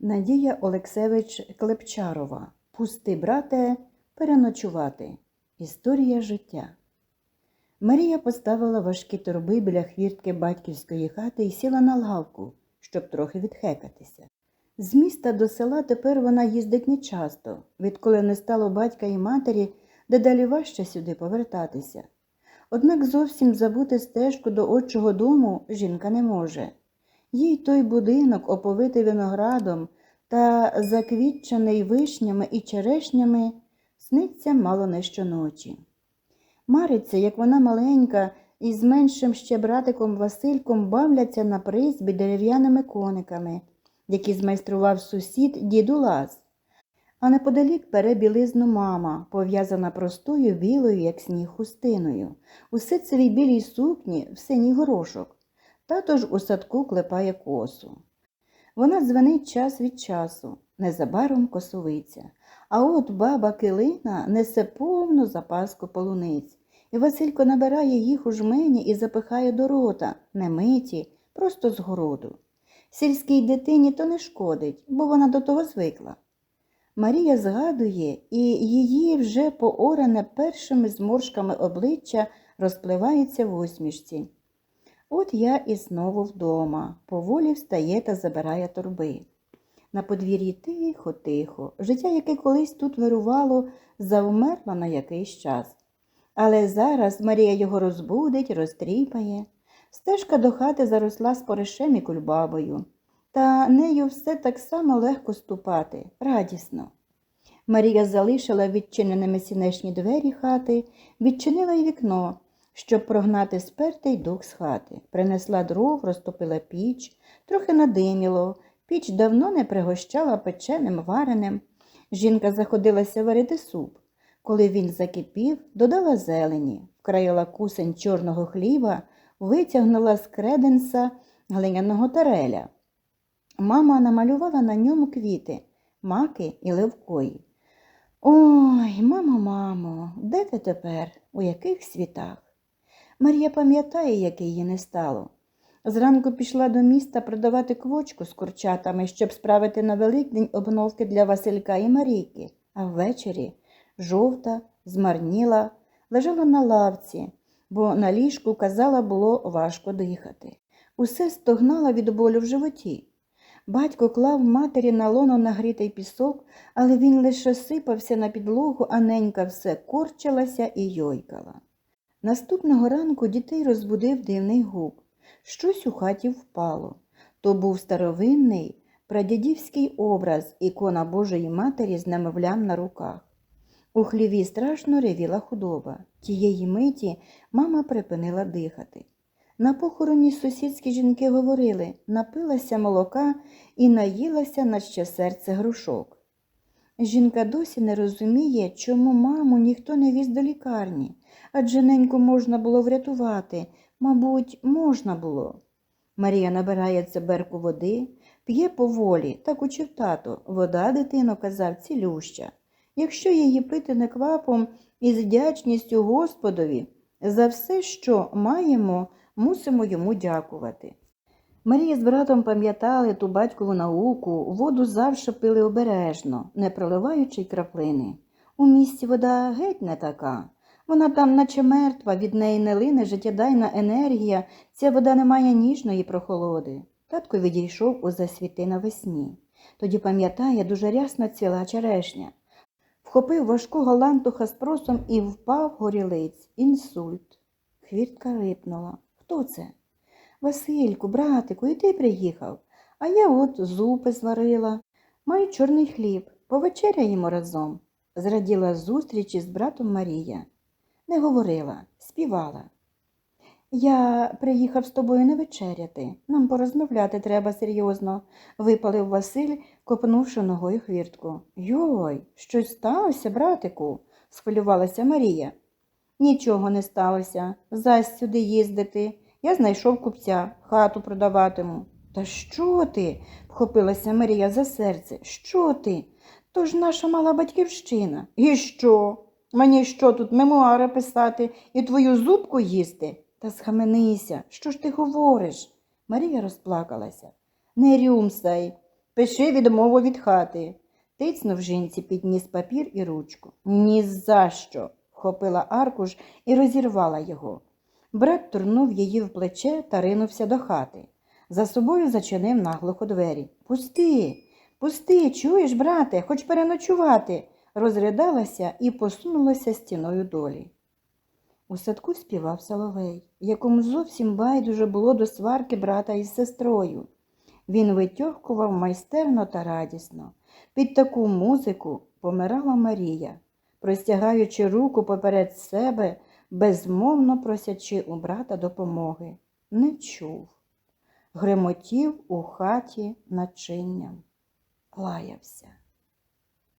Надія Олексевич Клепчарова. Пусти, брате, переночувати. Історія життя. Марія поставила важкі торби біля хвіртки батьківської хати і сіла на лавку, щоб трохи відхекатися. З міста до села тепер вона їздить нечасто, відколи не стало батька і матері, дедалі важче сюди повертатися. Однак зовсім забути стежку до отчого дому жінка не може. Їй той будинок, оповитий виноградом та заквітчений вишнями і черешнями, сниться мало не щоночі. Мариться, як вона маленька, і з меншим ще братиком Васильком бавляться на призбі дерев'яними кониками, які змайстрував сусід діду Лаз. А неподалік пере білизну мама, пов'язана простою білою, як сніг хустиною, у ситцевій білій сукні в синій горошок. Тато ж у садку клепає косу. Вона дзвонить час від часу, незабаром косовиця. А от баба Килина несе повну запаску полуниць, і Василько набирає їх у жмені і запихає до рота, не миті, просто з городу. Сільській дитині то не шкодить, бо вона до того звикла. Марія згадує, і її вже пооране першими зморшками обличчя розпливається в усмішці. От я і знову вдома, поволі встає та забирає торби. На подвір'ї тихо, тихо, життя, яке колись тут вирувало, завмерло на якийсь час. Але зараз Марія його розбудить, розтріпає. Стежка до хати заросла споришем і кульбабою, та нею все так само легко ступати, радісно. Марія залишила відчиненими сінешні двері хати, відчинила й вікно, щоб прогнати спертий дух з хати. Принесла дров, розтопила піч, трохи надиміло. Піч давно не пригощала печеним вареним. Жінка заходилася варити суп. Коли він закипів, додала зелені, вкраїла кусень чорного хліба, витягнула з креденса глиняного тареля. Мама намалювала на ньому квіти, маки і левкої. Ой, мамо, мамо, де ти тепер? У яких світах? Марія пам'ятає, як її не стало. Зранку пішла до міста продавати квочку з курчатами, щоб справити на Великдень обновки для Василька і Марійки, а ввечері жовта, змарніла, лежала на лавці, бо на ліжку, казала, було важко дихати. Усе стогнала від болю в животі. Батько клав матері на лоно нагрітий пісок, але він лише сипався на підлогу, а ненька все корчилася і йойкала. Наступного ранку дітей розбудив дивний гук. Щось у хаті впало. То був старовинний прадядівський образ, ікона Божої Матері з немовлям на руках. У хліві страшно ревіла худоба. Тієї миті мама припинила дихати. На похороні сусідські жінки говорили, напилася молока і наїлася на ще серце грушок. Жінка досі не розуміє, чому маму ніхто не віз до лікарні, адже неньку можна було врятувати, мабуть, можна було. Марія набирає цеберку води, п'є поволі, так учив тато. Вода, дитино, казав, цілюща. Якщо її пити неквапом і з вдячністю Господові, за все, що маємо, мусимо йому дякувати. Марія з братом пам'ятали ту батькову науку, воду завжди пили обережно, не проливаючи краплини. У місті вода геть не така. Вона там, наче мертва, від неї не лине життєдайна енергія, ця вода не має ніжної прохолоди. Татко відійшов у засвіти навесні. Тоді, пам'ятає, дуже рясно цвіла черешня. Вхопив важкого лантуха з просом і впав горілиць. Інсульт. Хвіртка рипнула. Хто це? Васильку, братику, і ти приїхав. А я от зупи зварила. Маю чорний хліб. Повечеряємо разом. Зраділа зустрічі з братом Марія. Не говорила, співала. Я приїхав з тобою не вечеряти. Нам порозмовляти треба серйозно, випалив Василь, копнувши ногою хвіртку. Йой, щось сталося, братику? схвилювалася Марія. Нічого не сталося. Зась сюди їздити. Я знайшов купця, хату продаватиму. Та що ти? вхопилася Марія за серце. Що ти? То ж наша мала батьківщина. І що? Мені що тут мемуари писати і твою зубку їсти? Та схаменися, що ж ти говориш? Марія розплакалася. Не рюмсай. Пиши відмову від хати. Тицнув жінці, підніс папір і ручку. Ні за що. Вхопила аркуш і розірвала його. Брат турнув її в плече та ринувся до хати. За собою зачинив наглухо двері. Пусти, пусти, чуєш, брате, хоч переночувати, розридалася і посунулася стіною долі. У садку співав Соловей, якому зовсім байдуже було до сварки брата із сестрою. Він витьохкував майстерно та радісно. Під таку музику помирала Марія, простягаючи руку поперед себе, безмовно просячи у брата допомоги. Не чув. Гремотів у хаті начинням, лаявся.